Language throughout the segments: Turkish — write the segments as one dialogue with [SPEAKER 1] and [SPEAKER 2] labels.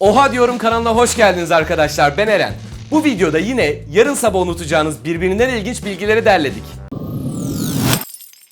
[SPEAKER 1] Oha diyorum kanalına hoş geldiniz arkadaşlar. Ben Eren. Bu videoda yine yarın sabah unutacağınız birbirinden ilginç bilgileri derledik.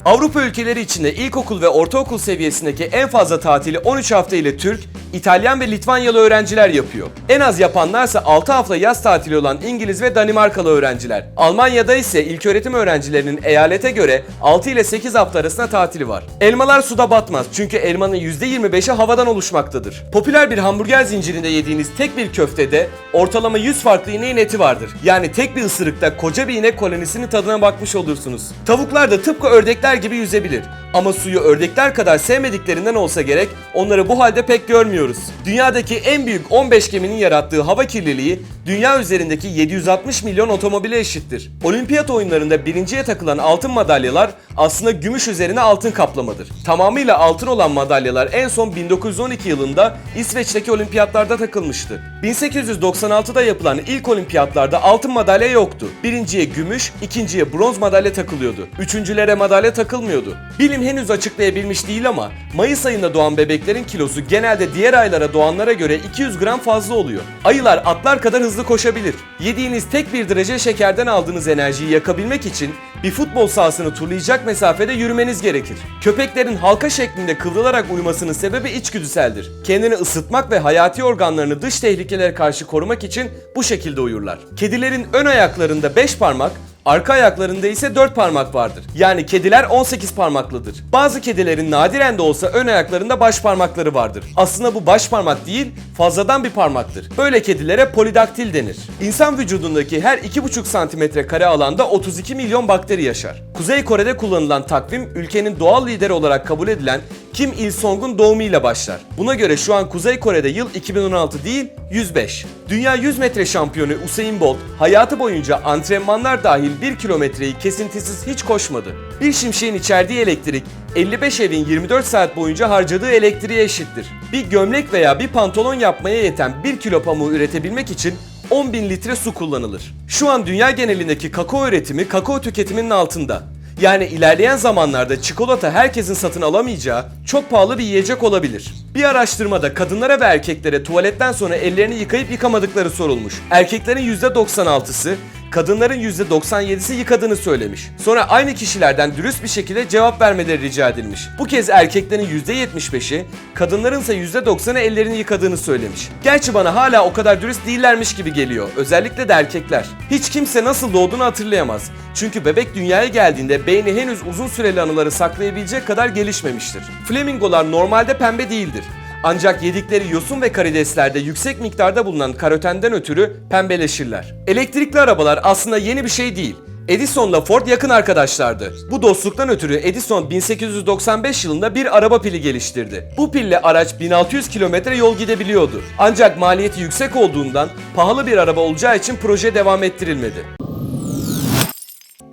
[SPEAKER 1] Avrupa ülkeleri içinde ilkokul ve ortaokul seviyesindeki en fazla tatili 13 hafta ile Türk, İtalyan ve Litvanyalı öğrenciler yapıyor. En az yapanlarsa 6 hafta yaz tatili olan İngiliz ve Danimarkalı öğrenciler. Almanya'da ise ilköğretim öğrencilerinin eyalete göre 6 ile 8 hafta arasında tatili var. Elmalar suda batmaz çünkü elmanın %25'i havadan oluşmaktadır. Popüler bir hamburger zincirinde yediğiniz tek bir köftede ortalama 100 farklı ineğin eti vardır. Yani tek bir ısırıkta koca bir inek kolonisinin tadına bakmış olursunuz. Tavuklar da tıpkı ördekler gibi yüzebilir. Ama suyu ördekler kadar sevmediklerinden olsa gerek onları bu halde pek görmüyoruz. Dünyadaki en büyük 15 geminin yarattığı hava kirliliği dünya üzerindeki 760 milyon otomobile eşittir. Olimpiyat oyunlarında birinciye takılan altın madalyalar aslında gümüş üzerine altın kaplamadır. Tamamıyla altın olan madalyalar en son 1912 yılında İsveç'teki olimpiyatlarda takılmıştı. 1896'da yapılan ilk olimpiyatlarda altın madalya yoktu. Birinciye gümüş, ikinciye bronz madalya takılıyordu. Üçüncülere madalya takılmıyordu. Bilim henüz açıklayabilmiş değil ama Mayıs ayında doğan bebeklerin kilosu genelde diğer aylara doğanlara göre 200 gram fazla oluyor. Ayılar atlar kadar hızlı koşabilir. Yediğiniz tek bir derece şekerden aldığınız enerjiyi yakabilmek için bir futbol sahasını turlayacak mesafede yürümeniz gerekir. Köpeklerin halka şeklinde kıvrılarak uyumasının sebebi içgüdüseldir. Kendini ısıtmak ve hayati organlarını dış tehlikelere karşı korumak için bu şekilde uyurlar. Kedilerin ön ayaklarında 5 parmak, Arka ayaklarında ise 4 parmak vardır. Yani kediler 18 parmaklıdır. Bazı kedilerin nadiren de olsa ön ayaklarında baş parmakları vardır. Aslında bu baş parmak değil, fazladan bir parmaktır. Böyle kedilere polidaktil denir. İnsan vücudundaki her 2,5 santimetre kare alanda 32 milyon bakteri yaşar. Kuzey Kore'de kullanılan takvim ülkenin doğal lideri olarak kabul edilen Kim Il-sung'un doğumuyla başlar. Buna göre şu an Kuzey Kore'de yıl 2016 değil 105. Dünya 100 metre şampiyonu Usain Bolt hayatı boyunca antrenmanlar dahil 1 kilometreyi kesintisiz hiç koşmadı. Bir şimşeğin içerdiği elektrik 55 evin 24 saat boyunca harcadığı elektriğe eşittir. Bir gömlek veya bir pantolon yapmaya yeten 1 kilo pamuğu üretebilmek için 10 bin litre su kullanılır. Şu an dünya genelindeki kakao üretimi kakao tüketiminin altında. Yani ilerleyen zamanlarda çikolata herkesin satın alamayacağı çok pahalı bir yiyecek olabilir. Bir araştırmada kadınlara ve erkeklere tuvaletten sonra ellerini yıkayıp yıkamadıkları sorulmuş. Erkeklerin %96'sı kadınların %97'si yıkadığını söylemiş. Sonra aynı kişilerden dürüst bir şekilde cevap vermeleri rica edilmiş. Bu kez erkeklerin %75'i, kadınların ise %90'ı ellerini yıkadığını söylemiş. Gerçi bana hala o kadar dürüst değillermiş gibi geliyor. Özellikle de erkekler. Hiç kimse nasıl doğduğunu hatırlayamaz. Çünkü bebek dünyaya geldiğinde beyni henüz uzun süreli anıları saklayabilecek kadar gelişmemiştir. Flamingolar normalde pembe değildir. Ancak yedikleri yosun ve karideslerde yüksek miktarda bulunan karotenden ötürü pembeleşirler. Elektrikli arabalar aslında yeni bir şey değil. Edison'la Ford yakın arkadaşlardı. Bu dostluktan ötürü Edison 1895 yılında bir araba pili geliştirdi. Bu pille araç 1600 kilometre yol gidebiliyordu. Ancak maliyeti yüksek olduğundan pahalı bir araba olacağı için proje devam ettirilmedi.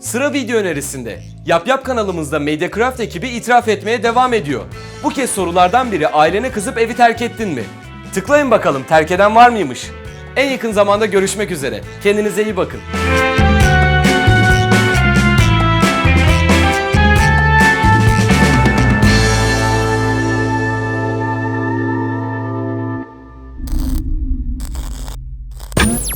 [SPEAKER 1] Sıra video önerisinde. Yap Yap kanalımızda Mediacraft ekibi itiraf etmeye devam ediyor. Bu kez sorulardan biri ailene kızıp evi terk ettin mi? Tıklayın bakalım terk eden var mıymış? En yakın zamanda görüşmek üzere. Kendinize iyi bakın.